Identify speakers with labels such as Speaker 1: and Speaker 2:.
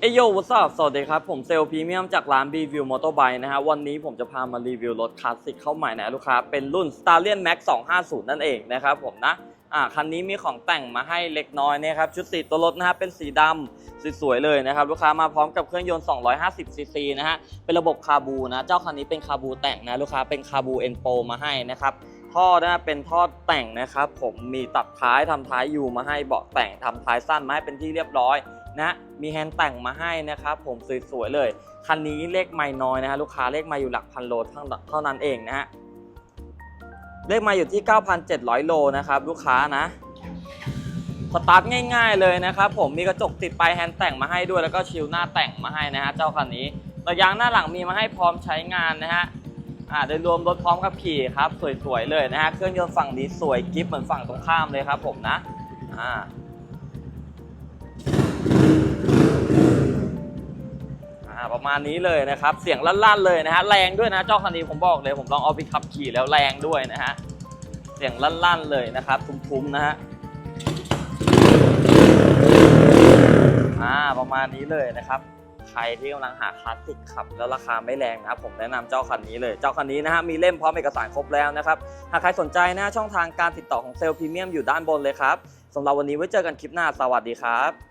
Speaker 1: เอยโยวัสดุสวัสดีครับ ผมเซลล์พรีเมียมจากร้าน B View Motorbike นะฮะ วันนี้ผมจะพามารีวิวรถคลาสสิกเข้าใหม่นะลูกค้า เป็นรุ่น Stallion Max 250 นั่นเองนะครับผมนะ อ่า คันนี้มีของแต่งมาให้เล็กน้อยนะครับ ชุดติดตัวรถนะฮะ เป็นสีดำสวยๆเลยนะครับ ลูกค้ามาพร้อมกับเครื่องยนต์ 250 ซีซีนะฮะ เป็นระบบคาบูนะ เจ้าคันนี้เป็นคาบูแต่งนะลูกค้า เป็นคาบูเอ็นโปมาให้นะครับท่อนะเป็นท่อแต่งนะครับ ผมมีตัดท้ายทำท้ายยูมาให้เบาะแต่งทำท้ายสั้นมาให้เป็นที่เรียบร้อย นะมีแฮนด์แต่งมาให้นะครับผมสวยๆเลย คันนี้เลขไม่น้อยนะฮะลูกค้าเลขมาอยู่หลักพันโลเท่านั้นเองนะฮะเลขมาอยู่ที่ 9,700 โลนะครับลูกค้านะสตาร์ทง่ายๆเลยนะครับผมมีกระจกติดไปแฮนด์แต่งมาให้ด้วยแล้วก็ชิลหน้าแต่งมาให้นะฮะเจ้าคันนี้ระยางหน้าหลังมีมาให้พร้อมใช้งานนะฮะอ่าโดยรวมรถพร้อมกับขี่ครับ สวยๆเลยนะฮะเครื่องยนต์ฝั่งนี้สวยกิฟเหมือนฝั่งตรงข้ามเลยครับผมนะอ่า ประมาณนี้เลยนะครับ เสียงลั่นๆเลยนะฮะ แรงด้วยนะเจ้าคันนี้ผมบอกเลย ผมลองเอาไปขับขี่แล้วแรงด้วยนะฮะ เสียงลั่นๆเลยนะครับทุ้มๆนะฮะอ่าประมาณนี้เลยนะครับใครที่กำลังหาคลาสสิกขับแล้วราคาไม่แรงนะครับผมแนะนำเจ้าคันนี้เลย เจ้าคันนี้นะฮะมีเล่มพร้อมเอกสารครบแล้วนะครับหากใครสนใจนะช่องทางการติดต่อของเซลล์พรีเมียมอยู่ด้านบนเลยครับสำหรับวันนี้ไว้เจอกันคลิปหน้าสวัสดีครับ